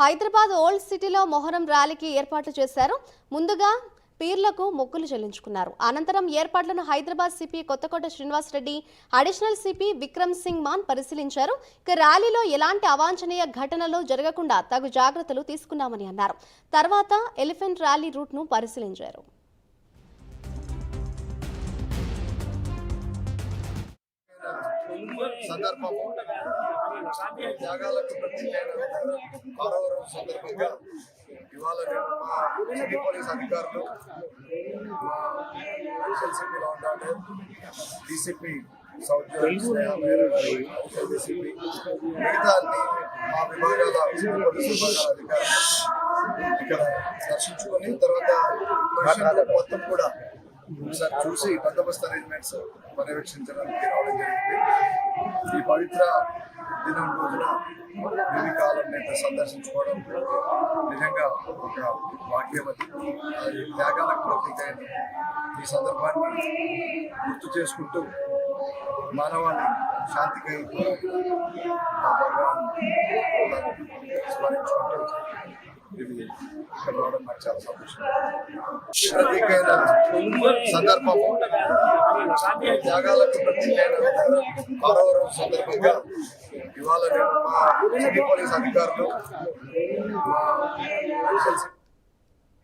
Hyderabad old సిటీలో మొహరం ర్యాలీకి ఏర్పాట్లు చేశారు. ముందుగా పీర్లకు మొక్కులు చెల్లించుకున్నారు. అనంతరం ఏర్పాట్లను Hyderabad CP Kothakota Srinivasa Reddy additional CP Vikram Singh Mann పరిశీలించారు. ఇక ర్యాలీలో ఎలాంటి అవాంఛనీయ ఘటనలు జరగకుండా తగు జాగ్రత్తలు తీసుకున్నామని అన్నారు. తర్వాత ఎలిఫెంట్ ర్యాలీ రూట్ను పరిశీలించారు. సందర్భము త్యాగాలకు ప్రతికైన ఆరవ సందర్భంగా ఇవాళ నేను మా సిటీ పోలీస్ అధికారులు మా ఎస్ఎల్సిపి లాండాడు డీసీపీ సౌత్ డీసీపీ మిగతా అన్ని మా విభాగాల సిటీ పోలీస్ విభాగాల అధికారులు ఇక్కడ దర్శించుకొని తర్వాత మొత్తం కూడా ఒకసారి చూసి బందోబస్తు అరేంజ్మెంట్స్ పర్యవేక్షించడానికి రావడం జరిగింది. పవిత్ర దినం రోజున వేదికాలం నేను సందర్శించుకోవడం నిజంగా ఒక భాగ్యవతి అది. త్యాగాలకు ప్రతీక ఈ సందర్భాన్ని గుర్తు చేసుకుంటూ మానవాళి శాంతికై ఆ భగవాన్ స్మరించుకుంటూ ఇది ఇక్కడ రావడం నాకు చాలా సంతోషం. ప్రత్యేకమైన సందర్భము త్యాగాలకు ప్రత్యేకమైన ఆరవ సందర్భంగా ఇవాళ నేను మా పోలీస్ అధికారులు మా